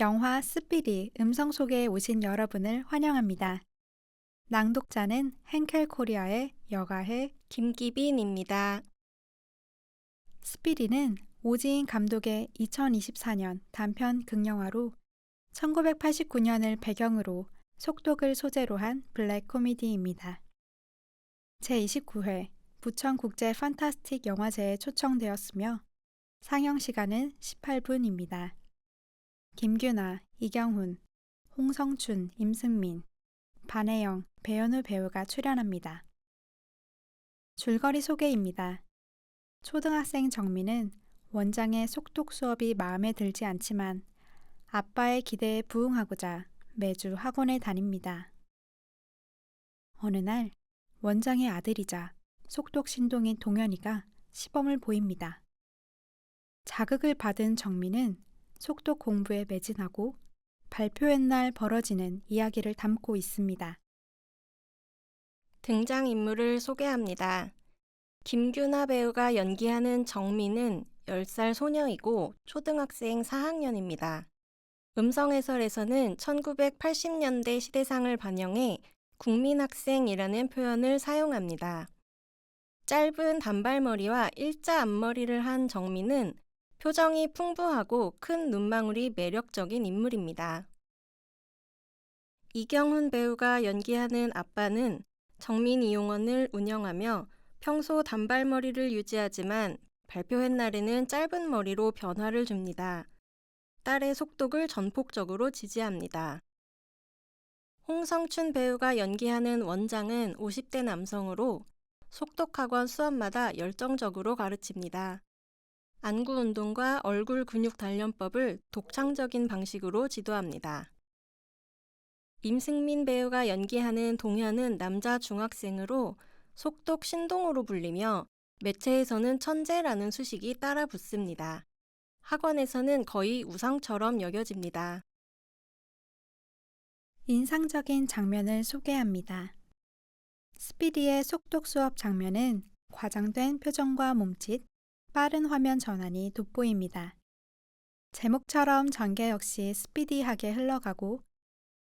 영화 스피디 음성 소개에 오신 여러분을 환영합니다. 낭독자는 henkel 코리아의 여가해 김기빈입니다. 스피디는 오지인 감독의 2024년 단편 극영화로 1989년을 배경으로 속독을 소재로 한 블랙 코미디입니다. 제29회 부천 국제 판타스틱 영화제에 초청되었으며 상영 시간은 18분입니다. 김규나, 이경훈, 홍성춘, 임승민, 반혜영, 배현우 배우가 출연합니다. 줄거리 소개입니다. 초등학생 정민은 원장의 속독 수업이 마음에 들지 않지만 아빠의 기대에 부응하고자 매주 학원에 다닙니다. 어느 날 원장의 아들이자 속독 신동인 동현이가 시범을 보입니다. 자극을 받은 정민은 속독 공부에 매진하고 발표회 날 벌어지는 이야기를 담고 있습니다. 등장인물을 소개합니다. 김규나 배우가 연기하는 정민은 10살 소녀이고 초등학생 4학년입니다. 음성 해설에서는 1980년대 시대상을 반영해 국민학생이라는 표현을 사용합니다. 짧은 단발머리와 일자 앞머리를 한 정민은 표정이 풍부하고 큰 눈망울이 매력적인 인물입니다. 이경훈 배우가 연기하는 아빠는 정민 이용원을 운영하며 평소 단발머리를 유지하지만 발표회 날에는 짧은 머리로 변화를 줍니다. 딸의 속독을 전폭적으로 지지합니다. 홍성춘 배우가 연기하는 원장은 50대 남성으로 속독학원 수업마다 열정적으로 가르칩니다. 안구 운동과 얼굴 근육 단련법을 독창적인 방식으로 지도합니다. 임승민 배우가 연기하는 동현은 남자 중학생으로 속독 신동으로 불리며 매체에서는 천재라는 수식이 따라 붙습니다. 학원에서는 거의 우상처럼 여겨집니다. 인상적인 장면을 소개합니다. 스피디의 속독 수업 장면은 과장된 표정과 몸짓, 빠른 화면 전환이 돋보입니다. 제목처럼 전개 역시 스피디하게 흘러가고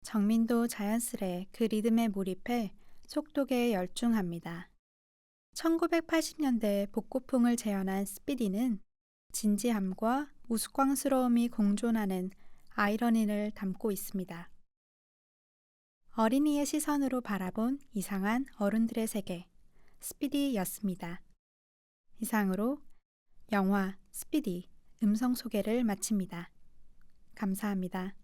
정민도 자연스레 그 리듬에 몰입해 속독에 열중합니다. 1980년대 복고풍을 재현한 스피디는 진지함과 우스꽝스러움이 공존하는 아이러니를 담고 있습니다. 어린이의 시선으로 바라본 이상한 어른들의 세계, 스피디였습니다. 이상으로 영화 스피디 음성 소개를 마칩니다. 감사합니다.